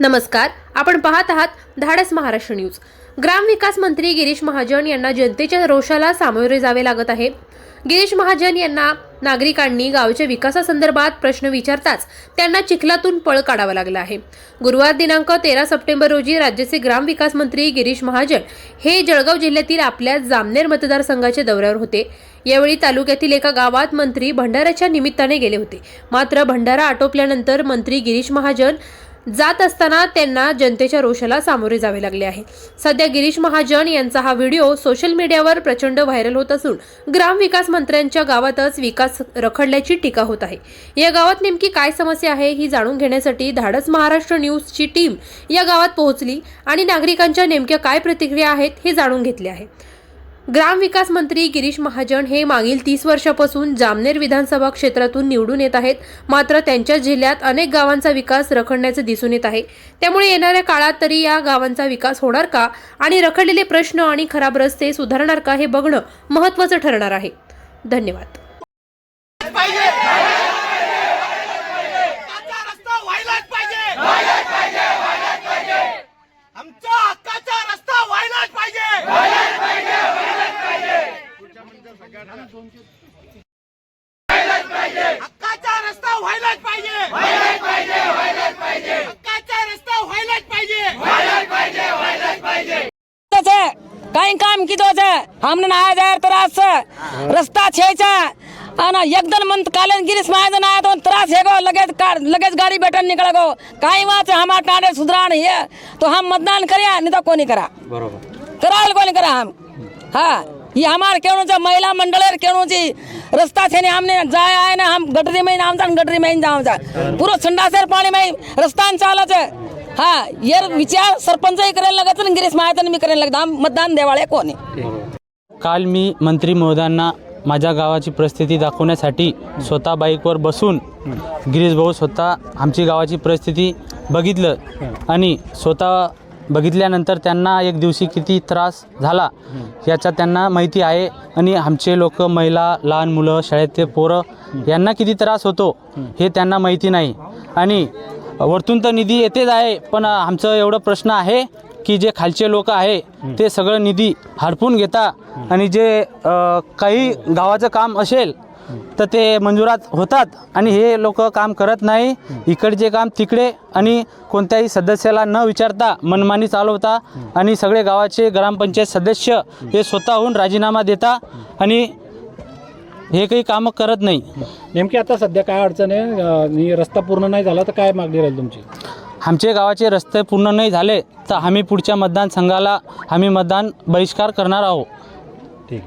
नमस्कार आपण पाहत आहात धाडस महाराष्ट्र न्यूज. ग्रामविकास मंत्री गिरीश महाजन यांना जनतेच्या रोषाला सामोरे जावे लागत आहे. गिरीश महाजन यांना नागरिकांनी गावच्या विकासासंदर्भात प्रश्न विचारताच त्यांना चिखलातून पळ काढावा लागला आहे. गुरुवार दिनांक तेरा सप्टेंबर रोजी राज्याचे ग्रामविकास मंत्री गिरीश महाजन हे जळगाव जिल्ह्यातील आपल्या जामनेर मतदारसंघाच्या दौऱ्यावर होते. यावेळी तालुक्यातील एका गावात मंत्री भंडाऱ्याच्या निमित्ताने गेले होते. मात्र भंडारा आटोपल्यानंतर मंत्री गिरीश महाजन जात असताना त्यांना जनतेच्या रोषाला सामोरे जावे लागले आहे. सध्या गिरीश महाजन यांचा हा व्हिडिओ सोशल मीडियावर प्रचंड व्हायरल होत असून ग्रामविकास मंत्र्यांच्या गावातच विकास रखडल्याची टीका होत आहे. या गावात नेमकी काय समस्या आहे ही जाणून घेण्यासाठी धाडस महाराष्ट्र न्यूजची टीम या गावात पोहोचली आणि नागरिकांच्या नेमक्या काय प्रतिक्रिया आहेत हे जाणून घेतले आहे. ग्रामविकास मंत्री गिरीश महाजन हे मागील तीस वर्षापासून जामनेर विधानसभा क्षेत्रातून निवडून येत आहेत. मात्र त्यांच्या जिल्ह्यात अनेक गावांचा विकास रखडण्याचे दिसून येत आहे. त्यामुळे येणाऱ्या काळात तरी या गावांचा विकास होणार का? आणि रखडलेले प्रश्न आणि खराब रस्ते सुधारणार का हे बघणं महत्त्वाचं ठरणार आहे. धन्यवाद पाहिजे हक्काचा रस्ता व्हायलाच पाहिजे व्हायलाच पाहिजे व्हायलाच पाहिजे आमच्या हक्काचा रस्ता व्हायलाच पाहिजे व्हायलाच पाहिजे व्हायलाच पाहिजे हक्काचा काम की दो हमने नहाया जाए त्रास से रास्ता छेचा. आना एकदम मंत कालन गिरिस माय ना आया तो त्रास है गो लगेज कार लगेज गाड़ी बैठन निकल गो. कहीं वहाँ से हमारा टाँडे सुधरा नहीं है. तो हम मतदान करिया नहीं तो कोनी करा. बराबर. करा कोई करा हम. हाँ. ये आमार केवनों से महिला मंडल है केवनों से रास्ता से नहीं हमने जाया है ना हम गटरी में नाम सान गटरी में जाऊँ सा पूरा संडा से पानी में रास्ता चालत है हाँ ये विचार सरपंच ही करायला लागत आणि गिरीश महाजन मी करायला लागत मतदान देवाळे कोणी काल मी मंत्री महोदयांना माझ्या गावाची परिस्थिती दाखवण्यासाठी स्वतः बाईकवर बसून गिरीश भाऊ स्वतः आमची गावाची परिस्थिती बघितलं आणि स्वतः बघितल्यानंतर त्यांना एक दिवशी किती त्रास झाला याचा त्यांना माहिती आहे. आणि आमचे लोक महिला लहान मुलं शाळेतले पोरं यांना किती त्रास होतो हे त्यांना माहिती नाही. आणि वरतून तर निधी येतेच आहे पण आमचं एवढं प्रश्न आहे की जे खालचे लोक आहे ते सगळं निधी हडपून घेता. आणि जे काही गावाचं काम असेल तर ते मंजुरात होतात आणि हे लोक काम करत नाही. इकडचे काम तिकडे आणि कोणत्याही सदस्याला न विचारता मनमानी चालवता आणि सगळे गावाचे ग्रामपंचायत सदस्य हे स्वतःहून राजीनामा देता आणि हे काही कामं करत नाही. नेमकी आता सध्या काय अडचण आहे? आणि रस्ता पूर्ण नाही झाला तर काय मागणी राहील तुमची? आमचे गावाचे रस्ते पूर्ण नाही झाले तर आम्ही पुढच्या मतदानसंघाला आम्ही मतदान बहिष्कार करणार आहोत. ठीक.